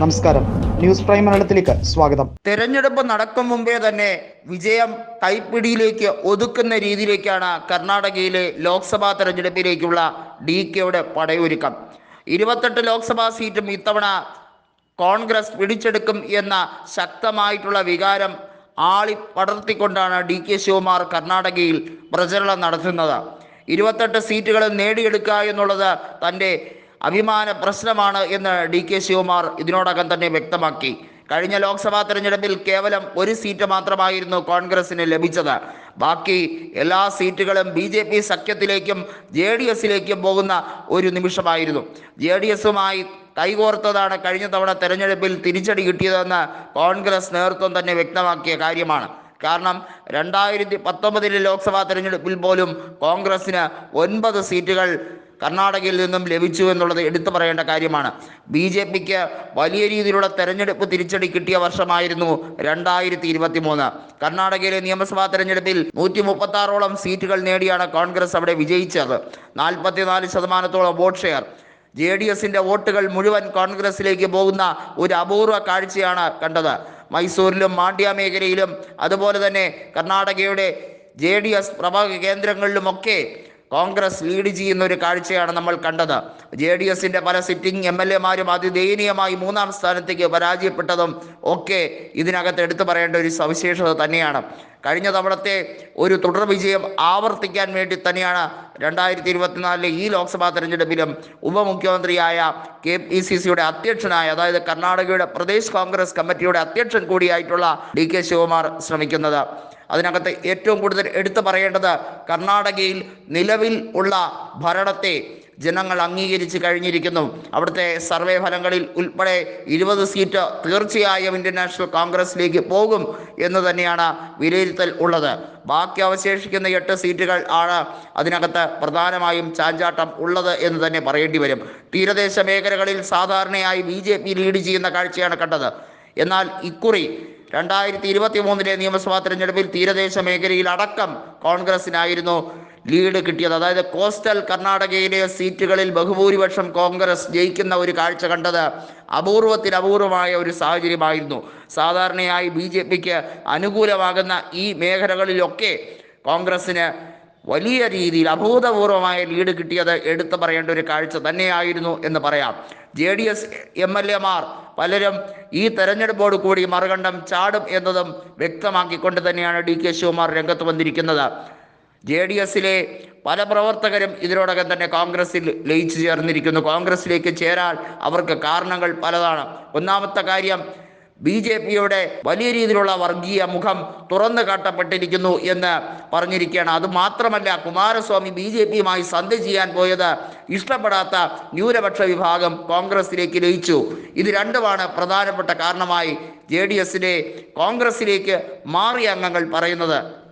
നമസ്കാരം. News prime മലയാളത്തിലേക്ക് സ്വാഗതം. തെരഞ്ഞെടുപ്പ് നടക്കും മുമ്പേ തന്നെ വിജയം കൈപ്പിടിയിലേക്ക് ഒതുക്കുന്ന രീതിയിലേക്കാണ് കർണാടകയിലെ ലോക്സഭാ തെരഞ്ഞെടുപ്പിലേക്കുള്ള ഡി കെയുടെ പടയൊരുക്കം. ഇരുപത്തെട്ട് ലോക്സഭാ സീറ്റും ഇത്തവണ കോൺഗ്രസ് പിടിച്ചെടുക്കും എന്ന ശക്തമായിട്ടുള്ള വികാരം ആളി പടർത്തിക്കൊണ്ടാണ് ഡി കെ ശിവകുമാർ കർണാടകയിൽ പ്രചരണം നടത്തുന്നത്. ഇരുപത്തെട്ട് സീറ്റുകൾ നേടിയെടുക്കുക എന്നുള്ളത് തന്റെ അഭിമാന പ്രശ്നമാണ് എന്ന് ഡി കെ ശിവകുമാർ ഇതിനോടകം തന്നെ വ്യക്തമാക്കി. കഴിഞ്ഞ ലോക്സഭാ തെരഞ്ഞെടുപ്പിൽ കേവലം ഒരു സീറ്റ് മാത്രമായിരുന്നു കോൺഗ്രസിന് ലഭിച്ചത്. ബാക്കി എല്ലാ സീറ്റുകളും ബി ജെ പി സഖ്യത്തിലേക്കും ജെ ഡി എസിലേക്കും പോകുന്ന ഒരു നിമിഷമായിരുന്നു. ജെ ഡി എസുമായി കൈകോർത്തതാണ് കഴിഞ്ഞ തവണ തെരഞ്ഞെടുപ്പിൽ തിരിച്ചടി കിട്ടിയതെന്ന് കോൺഗ്രസ് നേതൃത്വം തന്നെ വ്യക്തമാക്കിയ കാര്യമാണ്. കാരണം രണ്ടായിരത്തി പത്തൊമ്പതിലെ ലോക്സഭാ തെരഞ്ഞെടുപ്പിൽ പോലും കോൺഗ്രസിന് ഒൻപത് സീറ്റുകൾ കർണാടകയിൽ നിന്നും ലഭിച്ചു എന്നുള്ളത് എടുത്തു പറയേണ്ട കാര്യമാണ്. ബി ജെ പിക്ക് വലിയ രീതിയിലുള്ള തെരഞ്ഞെടുപ്പ് തിരിച്ചടി കിട്ടിയ വർഷമായിരുന്നു രണ്ടായിരത്തി ഇരുപത്തി മൂന്ന് കർണാടകയിലെ നിയമസഭാ തെരഞ്ഞെടുപ്പിൽ നൂറ്റി മുപ്പത്തി ആറോളം സീറ്റുകൾ നേടിയാണ് കോൺഗ്രസ് അവിടെ വിജയിച്ചത്. നാൽപ്പത്തിനാല് ശതമാനത്തോളം വോട്ട് ഷെയർ. ജെ ഡി എസിന്റെ വോട്ടുകൾ മുഴുവൻ കോൺഗ്രസിലേക്ക് പോകുന്ന ഒരു അപൂർവ കാഴ്ചയാണ് കണ്ടത്. മൈസൂരിലും മാണ്ഡ്യ മേഖലയിലും അതുപോലെ തന്നെ കർണാടകയുടെ ജെ ഡി എസ് പ്രഭാക കേന്ദ്രങ്ങളിലുമൊക്കെ കോൺഗ്രസ് ലീഡ് ചെയ്യുന്ന ഒരു കാഴ്ചയാണ് നമ്മൾ കണ്ടത്. ജെ ഡി എസിന്റെ പല സിറ്റിംഗ് എം എൽ എമാരും അതിദയനീയമായി മൂന്നാം സ്ഥാനത്തേക്ക് പരാജയപ്പെട്ടതും ഒക്കെ ഇതിനകത്ത് എടുത്തു പറയേണ്ട ഒരു സവിശേഷത തന്നെയാണ്. കഴിഞ്ഞ തവണത്തെ ഒരു തുടർ വിജയം ആവർത്തിക്കാൻ വേണ്ടി തന്നെയാണ് രണ്ടായിരത്തി ഇരുപത്തിനാലിലെ ഈ ലോക്സഭാ തെരഞ്ഞെടുപ്പിലും ഉപമുഖ്യമന്ത്രിയായ കെ പി സി സിയുടെ അധ്യക്ഷനായ അതായത് കർണാടകയുടെ പ്രദേശ് കോൺഗ്രസ് കമ്മിറ്റിയുടെ അധ്യക്ഷൻ കൂടിയായിട്ടുള്ള ഡി കെ ശിവകുമാർ ശ്രമിക്കുന്നത്. അതിനകത്ത് ഏറ്റവും കൂടുതൽ എടുത്തു പറയേണ്ടത് കർണാടകയിൽ നിലവിൽ ഉള്ള ഭരണത്തെ ജനങ്ങൾ അംഗീകരിച്ച് കഴിഞ്ഞിരിക്കുന്നു. അവിടുത്തെ സർവേ ഫലങ്ങളിൽ ഉൾപ്പെടെ ഇരുപത് സീറ്റ് തീർച്ചയായും ഇന്ത്യൻ നാഷണൽ കോൺഗ്രസിലേക്ക് പോകും എന്ന് തന്നെയാണ് വിലയിരുത്തൽ ഉള്ളത്. ബാക്കി അവശേഷിക്കുന്ന എട്ട് സീറ്റുകൾ ആണ് അതിനകത്ത് പ്രധാനമായും ചാഞ്ചാട്ടം ഉള്ളത് എന്ന് തന്നെ പറയേണ്ടി വരും. തീരദേശ മേഖലകളിൽ സാധാരണയായി ബി ലീഡ് ചെയ്യുന്ന കാഴ്ചയാണ് കണ്ടത്. എന്നാൽ ഇക്കുറി രണ്ടായിരത്തി ഇരുപത്തി മൂന്നിലെ നിയമസഭാ തെരഞ്ഞെടുപ്പിൽ തീരദേശ മേഖലയിൽ അടക്കം കോൺഗ്രസിനായിരുന്നു ലീഡ് കിട്ടിയത്. അതായത് കോസ്റ്റൽ കർണാടകയിലെ സീറ്റുകളിൽ ബഹുഭൂരിപക്ഷം കോൺഗ്രസ് ജയിക്കുന്ന ഒരു കാഴ്ച കണ്ടത് അപൂർവത്തിൽ അപൂർവമായ ഒരു സാഹചര്യമായിരുന്നു. സാധാരണയായി ബി ജെ പിക്ക് അനുകൂലമാകുന്ന ഈ മേഖലകളിലൊക്കെ കോൺഗ്രസ്സിന് വലിയ രീതിയിൽ അഭൂതപൂർവമായ ലീഡ് കിട്ടിയത് എടുത്തു പറയേണ്ട ഒരു കാഴ്ച തന്നെയായിരുന്നു എന്ന് പറയാം. J D S M L എമാർ പലരും ഈ തെരഞ്ഞെടുപ്പോട് കൂടി മറുകണ്ഠം ചാടും എന്നതും വ്യക്തമാക്കിക്കൊണ്ട് തന്നെയാണ് ഡി കെ ശിവകുമാർ രംഗത്ത് വന്നിരിക്കുന്നത്. ജെ ഡി എസിലെ പല പ്രവർത്തകരും ഇതിനോടകം തന്നെ കോൺഗ്രസിൽ ലയിച്ചു ചേർന്നിരിക്കുന്നു. കോൺഗ്രസിലേക്ക് ചേരാൻ അവർക്ക് കാരണങ്ങൾ പലതാണ്. ഒന്നാമത്തെ കാര്യം ബി ജെ പിയുടെ വലിയ രീതിയിലുള്ള വർഗീയ മുഖം തുറന്നു കാട്ടപ്പെട്ടിരിക്കുന്നു എന്ന് പറഞ്ഞിരിക്കുകയാണ്. അത് മാത്രമല്ല കുമാരസ്വാമി ബി ജെ പിയുമായി സന്ധി ചെയ്യാൻ പോയത് ഇഷ്ടപ്പെടാത്ത ന്യൂനപക്ഷ വിഭാഗം കോൺഗ്രസിലേക്ക് ലയിച്ചു. ഇത് രണ്ടുമാണ് പ്രധാനപ്പെട്ട കാരണമായി ജെ ഡി എസിലെ കോൺഗ്രസിലേക്ക് മാറിയ അംഗങ്ങൾ പറയുന്നത്.